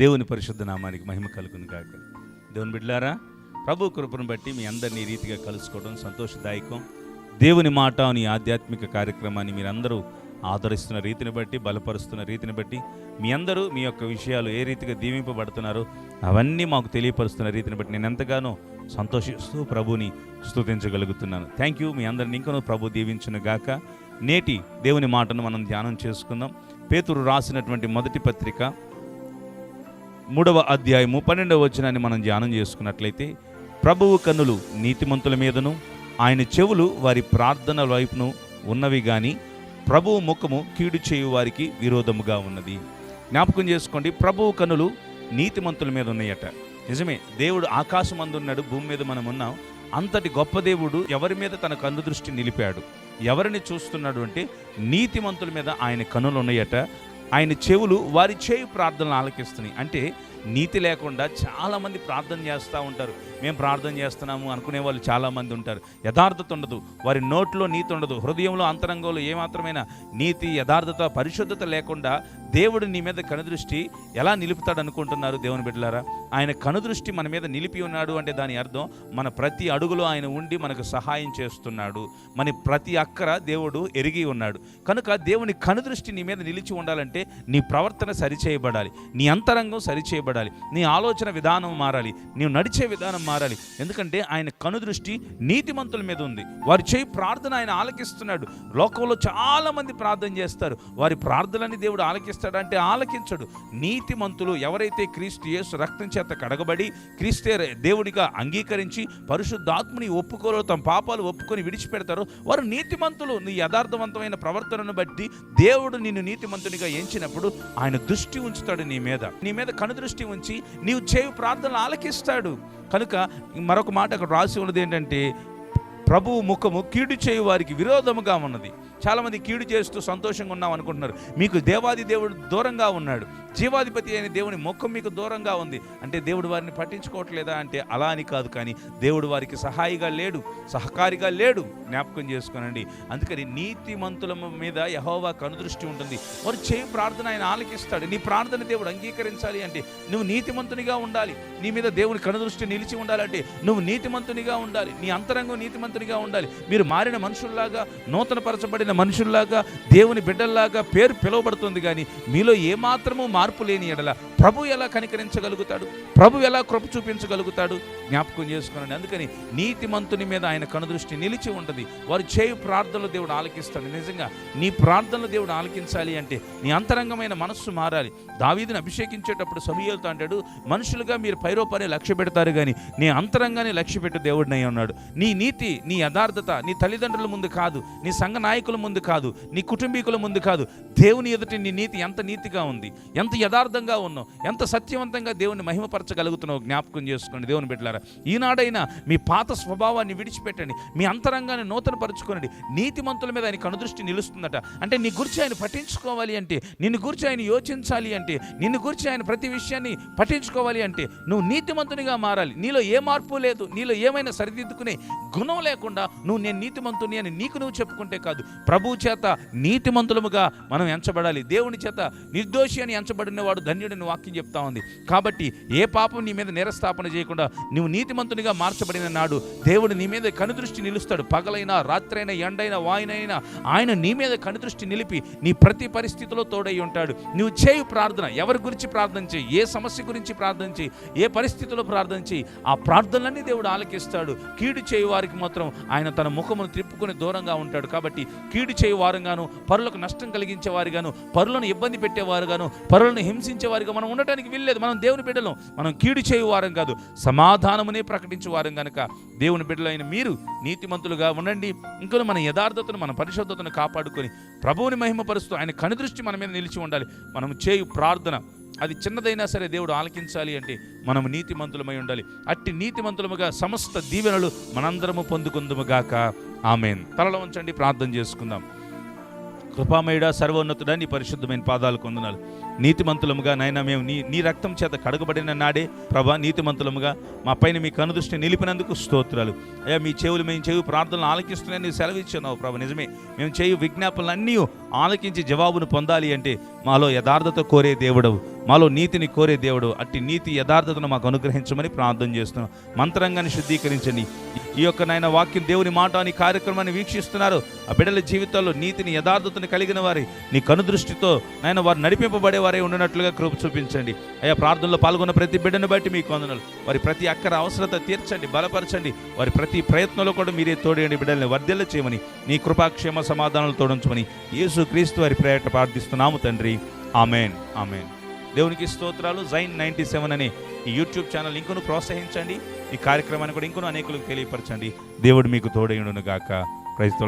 దేవుని పరిశుద్ధ నామానికి మహిమ కలుగును కాక దేవుని బిడ్లారా ప్రభు కృపను బట్టి మీ అందరినీ రీతిగా కలుసుకోవడం సంతోషదాయకం. దేవుని మాట అని ఆధ్యాత్మిక కార్యక్రమాన్ని మీరందరూ ఆదరిస్తున్న రీతిని బట్టి బలపరుస్తున్న రీతిని బట్టి మీ అందరూ మీ యొక్క విషయాలు ఏ రీతిగా దీవింపబడుతున్నారో అవన్నీ మాకు తెలియపరుస్తున్న రీతిని బట్టి నేను ఎంతగానో సంతోషిస్తూ ప్రభుని స్తుతించగలుగుతున్నాను. థ్యాంక్ యూ మీ అందరిని ఇంకనూ ప్రభు దీవించును గాక. నేటి దేవుని మాటను మనం ధ్యానం చేసుకుందాం. పేతురు రాసినటువంటి మొదటి పత్రిక మూడవ అధ్యాయము పన్నెండవ వచనాన్ని మనం ధ్యానం చేసుకున్నట్లయితే ప్రభువు కన్నులు నీతిమంతుల మీదను ఆయన చెవులు వారి ప్రార్థన వైపును ఉన్నవి కానీ ప్రభువు ముఖము కీడు చేయు వారికి విరోధముగా ఉన్నది. జ్ఞాపకం చేసుకోండి ప్రభువు కనులు నీతిమంతుల మీద ఉన్నాయట. నిజమే దేవుడు ఆకాశం అందున్నాడు భూమి మీద మనం ఉన్నాం అంతటి గొప్ప దేవుడు ఎవరి మీద తన కన్ను దృష్టి నిలిపాడు? ఎవరిని చూస్తున్నాడు అంటే నీతిమంతుల మీద ఆయన కనులు ఉన్నాయట. ఆయన చెవులు వారి చేయి ప్రార్థనలు ఆలకిస్తున్నాయి. అంటే నీతి లేకుండా చాలామంది ప్రార్థన చేస్తూ ఉంటారు. మేము ప్రార్థన చేస్తున్నాము అనుకునే వాళ్ళు చాలామంది ఉంటారు. యథార్థత ఉండదు. వారి నోట్లో నీతి ఉండదు. హృదయంలో అంతరంగంలో ఏమాత్రమైన నీతి యథార్థత పరిశుద్ధత లేకుండా దేవుడు నీ మీద కనుదృష్టి ఎలా నిలుపుతాడు అనుకుంటున్నారు దేవుని బిడ్డలారా? ఆయన కనుదృష్టి మన మీద నిలిపి ఉన్నాడు అంటే దాని అర్థం మన ప్రతి అడుగులో ఆయన ఉండి మనకు సహాయం చేస్తున్నాడు. మన ప్రతి అక్కర దేవుడు ఎరిగి ఉన్నాడు. కనుక దేవుని కనుదృష్టి నీ మీద నిలిచి ఉండాలంటే నీ ప్రవర్తన సరిచేయబడాలి. నీ అంతరంగం సరిచేయబడాలి. నీ ఆలోచన విధానం మారాలి. నీవు నడిచే విధానం మారాలి. ఎందుకంటే ఆయన కనుదృష్టి నీతిమంతుల మీద ఉంది. వారి చేయి ప్రార్థన ఆయన ఆలకిస్తున్నాడు. లోకంలో చాలామంది ప్రార్థన చేస్తారు. వారి ప్రార్థనని దేవుడు ఆలకిస్తాడంటే ఆలకించడు. నీతిమంతులు ఎవరైతే క్రీస్తు యేసు రక్తం చేత కడగబడి క్రీస్తే దేవుడిగా అంగీకరించి పరిశుద్ధాత్మని ఒప్పుకోలో తమ పాపాలు ఒప్పుకొని విడిచిపెడతారో వారు నీతిమంతులు. నీ యథార్థవంతమైన ప్రవర్తనను బట్టి దేవుడు నిన్ను నీతిమంతునిగా ఎంచినప్పుడు ఆయన దృష్టి ఉంచుతాడు నీ మీద. నీ మీద కనుదృష్టి ఉంచి నీవు చేయు ప్రార్థనలు ఆలకిస్తాడు. కనుక మరొక మాట అక్కడ రాసి ఉన్నది ఏంటంటే ప్రభువు ముఖము కీడు చేయు వారికి విరోధముగా ఉన్నది. చాలామంది కీడు చేస్తూ సంతోషంగా ఉన్నాం అనుకుంటున్నారు. మీకు దేవాది దేవుడు దూరంగా ఉన్నాడు. జీవాధిపతి అయిన దేవుని ముఖం మీకు దూరంగా ఉంది. అంటే దేవుడు వారిని పట్టించుకోవట్లేదా అంటే అలా అని కాదు కానీ దేవుడు వారికి సహాయిగా లేడు సహకారిగా లేడు. జ్ఞాపకం చేసుకోనండి. అందుకని నీతిమంతుల మీద యహోవా కనుదృష్టి ఉంటుంది. వారు చేయి ప్రార్థన ఆయన ఆలకిస్తాడు. నీ ప్రార్థన దేవుడు అంగీకరించాలి అంటే నువ్వు నీతిమంతునిగా ఉండాలి. నీ మీద దేవుని కనుదృష్టి నిలిచి ఉండాలంటే నువ్వు నీతిమంతునిగా ఉండాలి. నీ అంతరంగం నీతిమంతునిగా ఉండాలి. మీరు మారిన మనుషుల్లాగా నూతనపరచబడిన మనుషుల్లాగా దేవుని బిడ్డల్లాగా పేరు పిలువబడుతుంది కానీ మీలో ఏమాత్రము మార్పు లేని ఎడల ప్రభు ఎలా కనికరించగలుగుతాడు? ప్రభు ఎలా కృప చూపించగలుగుతాడు? జ్ఞాపకం చేసుకున్నాను అందుకని నీతిమంతుని మీద ఆయన కనుదృష్టి నిలిచి ఉంటుంది. వారు చేయు ప్రార్థనలు దేవుడు ఆలకిస్తాడు. నిజంగా నీ ప్రార్థనలు దేవుడు ఆలకించాలి అంటే నీ అంతరంగమైన మనస్సు మారాలి. దావీదిని అభిషేకించేటప్పుడు సమయాలతో అంటాడు మనుషులుగా మీరు పైరోపనే లక్ష్య పెడతారు కానీ నీ అంతరంగాన్ని లక్ష్య పెట్టు దేవుడినై ఉన్నాడు నీ నీతి నీ యథార్థత నీ తల్లిదండ్రుల ముందు కాదు నీ సంఘ నాయకుల ముందు కాదు నీ కుటుంబీకుల ముందు కాదు. దేవుని ఎదుటి నీ నీతి ఎంత నీతిగా ఉంది ఎంత యథార్థంగా ఉన్నావు ఎంత సత్యవంతంగా దేవుని మహిమపరచగలుగుతున్నావు జ్ఞాపకం చేసుకోండి. దేవుని బిడ్డలారా ఈనాడైనా మీ పాత స్వభావాన్ని విడిచిపెట్టండి. మీ అంతరంగాన్ని నూతన పరుచుకోనండి నీతిమంతుల మీద ఆయన కనుదృష్టి నిలుస్తుందట. అంటే నీ గురించి ఆయన పఠించుకోవాలి అంటే నిన్ను గురించి ఆయన యోచించాలి అంటే నిన్ను గురించి ఆయన ప్రతి విషయాన్ని పఠించుకోవాలి అంటే నువ్వు నీతిమంతునిగా మారాలి. నీలో ఏ మార్పు లేదు. నీలో ఏమైనా సరిదిద్దుకునే గుణం లేకుండా నువ్వు నేను నీతిమంతుని అని నీకు నువ్వు చెప్పుకుంటే కాదు. ప్రభు చేత నీతిమంతులముగా మనం ఎంచబడాలి. దేవుని చేత నిర్దోషి అని ఎంచబడిన వాడు ధన్యుడని వాక్యం చెప్తా ఉంది. కాబట్టి ఏ పాపం నీ మీద నిరస్థాపన చేయకుండా నువ్వు నీతిమంతునిగా మార్చబడిన నాడు దేవుడు నీ మీద కనుదృష్టి నిలుస్తాడు. పగలైనా రాత్రైనా ఎండైనా వాయినైనా ఆయన నీ మీద కనుదృష్టి నిలిపి నీ ప్రతి పరిస్థితిలో తోడై ఉంటాడు. నువ్వు చేయు ప్రార్థన ఎవరి గురించి ప్రార్థన చేయి ఏ సమస్య గురించి ప్రార్థన చేయి ఏ పరిస్థితిలో ప్రార్థన చేయి ఆ ప్రార్థనలన్నీ దేవుడు ఆలకిస్తాడు. కీడు చేయు వారికి మాత్రం ఆయన తన ముఖమును త్రిప్పుకొని దూరంగా ఉంటాడు. కాబట్టి కీడు చేయు వారుగాను పరులకు నష్టం కలిగించే వారుగాను పరులను ఇబ్బంది పెట్టేవారుగాను పరులను హింసించే వారిగా మనం ఉండటానికి వీల్లేదు. మనం దేవుని బిడ్డలం. మనం కీడు చేయు వారం కాదు. సమాధానం ప్రకటించే వారం కనుక దేవుని బిడ్డలైన మీరు నీతిమంతులుగా ఉండండి. ఇంకొన మన యథార్థతను మన పరిశుద్ధతను కాపాడుకొని ప్రభువుని మహిమపరుస్తూ ఆయన కనుదృష్టి మన మీద నిలిచి ఉండాలి. మనం చేయు ప్రార్థన అది చిన్నదైనా సరే దేవుడు ఆలకించాలి అంటే మనం నీతిమంతులమై ఉండాలి. అట్టి నీతిమంతులముగా సమస్త దీవెనలు మనందరము పొందుకుందుముగాక ఆమెన్. తలలో ఉంచండి ప్రార్థన చేసుకుందాం. కృపామయుడ సర్వోన్నతుడ నీ పరిశుద్ధమైన పాదాలు కొందనాలు. నీతిమంతులముగా నాయన మేము నీ నీ రక్తం చేత కడగబడిన నాడే ప్రభా నీతిమంతులముగా మా పైన మీ కనుదృష్టి నిలిపినందుకు స్తోత్రాలు. అయ్యా మీ చెవులు మేము చెవి ప్రార్థనలు ఆలకిస్తున్నాయని నీవు సెలవిచ్చున్నావు ప్రభా నిజమే. మేము చేయు విజ్ఞాపనలు అన్నీ ఆలకించి జవాబును పొందాలి అంటే మాలో యథార్థత కోరే దేవుడవు. మాలో నీతిని కోరే దేవుడు. అట్టి నీతి యథార్థతను మాకు అనుగ్రహించమని ప్రార్థన చేస్తున్నాం. మంత్రంగాన్ని శుద్ధీకరించండి. ఈ యొక్క నాయన వాక్యం దేవుని మాట అని కార్యక్రమాన్ని వీక్షిస్తున్నారు. ఆ బిడ్డల జీవితాల్లో నీతిని యథార్థతను కలిగిన వారి నీ కనుదృష్టితో నాయన వారు నడిపింపబడే వారే ఉండినట్లుగా కృప చూపించండి. అయ్యా ప్రార్థనలో పాల్గొన్న ప్రతి బిడ్డను బట్టి మీ కొందనలు వారి ప్రతి అక్కర అవసరత తీర్చండి బలపరచండి. వారి ప్రతి ప్రయత్నంలో కూడా మీరే తోడేయండి బిడ్డల్ని వర్ధిల్ల చేయమని నీ కృపాక్షేమ సమాధానాలు తోడించమని యేసు క్రీస్తు వారి ప్రేరట ప్రార్థిస్తున్నాము తండ్రి. ఆమెన్. ఆమెన్. దేవునికి స్తోత్రాలు. జైన్ నైంటీ సెవెన్ అనే ఈ యూట్యూబ్ ఛానల్ ఇంకొను ప్రోత్సహించండి. ఈ కార్యక్రమాన్ని కూడా ఇంకొను అనేకులకు తెలియపరచండి. దేవుడు మీకు తోడైండును గాక. ప్రైజ్